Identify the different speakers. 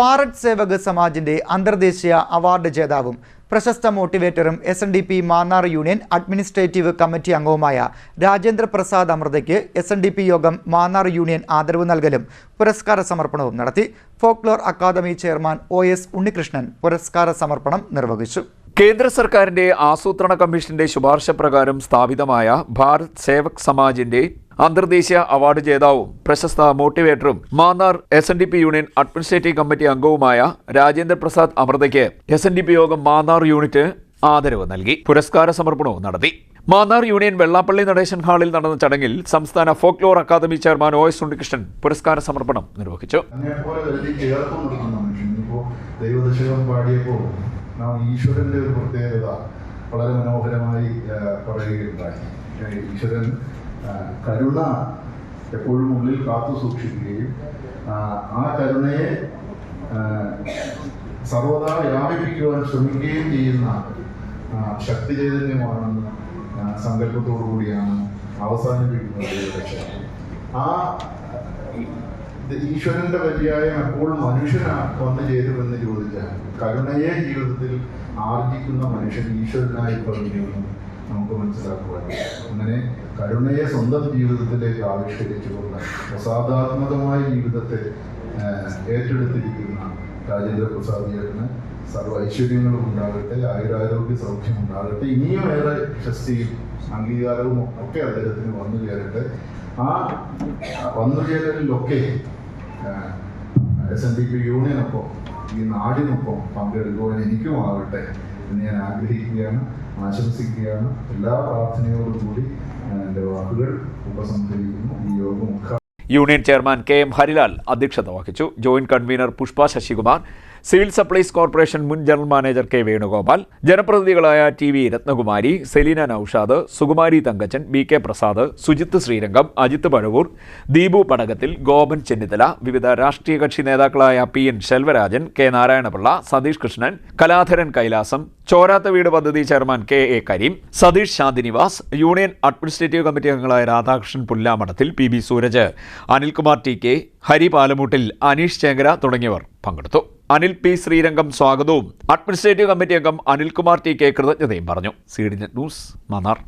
Speaker 1: ഭാരത് സേവക് സമാജിന്റെ അന്തർദേശീയ അവാർഡ് ജേതാവും പ്രശസ്ത മോട്ടിവേറ്ററും S N D P Mannar union administrative committee അംഗവുമായ രാജേന്ദ്ര പ്രസാദ് അമൃതയ്ക്ക് എസ് എൻ ഡി പി യോഗം മാന്നാർ യൂണിയൻ ആദരവ് നൽകലും പുരസ്കാര സമർപ്പണവും നടത്തി. Folklore academy chairman O S Unnikrishnan പുരസ്കാര സമർപ്പണം നിർവഹിച്ചു.
Speaker 2: കേന്ദ്ര സർക്കാരിന്റെ ആസൂത്രണ കമ്മീഷന്റെ ശുപാർശ പ്രകാരം സ്ഥാപിതമായ ഭാരത് സേവക് സമാജിന്റെ അന്തർദേശീയ അവാർഡ് ജേതാവും പ്രശസ്ത മോട്ടിവേറ്ററും Mannar S N D P union administrative committee അംഗവുമായ രാജേന്ദ്ര പ്രസാദ് അമൃതയ്ക്ക് എസ് എൻ ഡി പി യോഗം മാന്നാർ യൂണിറ്റ് ആദരവ് നൽകി. പുരസ്കാര സമർപ്പണവും നടത്തി. മാന്നാർ യൂണിയൻ വെള്ളാപ്പള്ളി നടേശൻ ഹാളിൽ നടന്ന ചടങ്ങിൽ സംസ്ഥാന folklore academy chairman O S Unnikrishnan പുരസ്കാര സമർപ്പണം നിർവഹിച്ചു.
Speaker 3: ദൈവദശകം ഒരു പ്രത്യേകത വളരെ മനോഹരമായി പറയുകയുണ്ടായി. ഈശ്വരൻ കരുണ എപ്പോഴും ഉള്ളിൽ കാത്തു സൂക്ഷിക്കുകയും ആ, കരുണയെ സർവതാ വ്യാപിപ്പിക്കുവാൻ ശ്രമിക്കുകയും ചെയ്യുന്ന ശക്തി ചൈതന്യമാണെന്ന് സങ്കല്പത്തോടു കൂടിയാണ് അവസാനിപ്പിക്കുന്നത് ആ ഈശ്വരന്റെ പര്യായം എപ്പോഴും മനുഷ്യനാ വന്നു ചേരുമെന്ന് ചോദിച്ചാൽ കരുണയെ ജീവിതത്തിൽ ആർജിക്കുന്ന മനുഷ്യൻ ഈശ്വരനായി പറഞ്ഞിരുന്നു നമുക്ക് മനസ്സിലാക്കുവാൻ. അങ്ങനെ കരുണയെ സ്വന്തം ജീവിതത്തിലേക്ക് ആവിഷ്കരിച്ചുകൊണ്ട് പ്രസാദാത്മകമായ ജീവിതത്തെ ഏറ്റെടുത്തിരിക്കുന്ന രാജേന്ദ്ര പ്രസാദ് ചേട്ടന് സർവ ഐശ്വര്യങ്ങളും ഉണ്ടാകട്ടെ ആയുരാരോഗ്യ സൗഖ്യം ഉണ്ടാകട്ടെ ഇനിയും ഏറെ പ്രശസ്തിയും അംഗീകാരവും ഒക്കെ അദ്ദേഹത്തിന് വന്നു ചേരട്ടെ. ആ വന്നു ചേരലിലൊക്കെ എസ് എൻ ഡി പി യൂണിയനൊപ്പം ഈ നാടിനൊപ്പം പങ്കെടുക്കുവാൻ എനിക്കും ആവട്ടെ എന്ന് ഞാൻ ആഗ്രഹിക്കുകയാണ് ആശംസിക്കുകയാണ്. എല്ലാ പ്രാർത്ഥനയോടും കൂടി എന്റെ വാക്കുകൾ ഉപസംഹരിക്കുന്നു. ഈ യോഗം
Speaker 2: union chairman K M Harilal അധ്യക്ഷത വഹിച്ചു. Joint convener Pushpa Sasikumar civil supplies corporation മുൻ general manager K Venugopal ജനപ്രതിനിധികളായ T V Rathnakumari Selina Noushad Sukumari Thankachan B K Prasad Sujith Sreerangam Ajith Pazhavoor Deepu Padakathil Gopan Chennithala വിവിധ രാഷ്ട്രീയ കക്ഷി നേതാക്കളായ P N Selvarajan K Narayanapillai Satheesh Krishnan Kaladharan Kailasam ചോരാത്ത വീട് പദ്ധതി chairman K A Kareem Satheesh Shanthinivas union administrative committee അംഗങ്ങളായ Radhakrishnan Pullamadathil P B Sooraj Anilkumar T K Hari Palamoottil Aneesh Chenkara തുടങ്ങിയവർ പങ്കെടുത്തു. Anil P Srirangam സ്വാഗതവും. Administrative committee അംഗം Anilkumar T K കൃതജ്ഞതയും പറഞ്ഞു. സീഡിനെറ്റ് ന്യൂസ് മന്നാർ.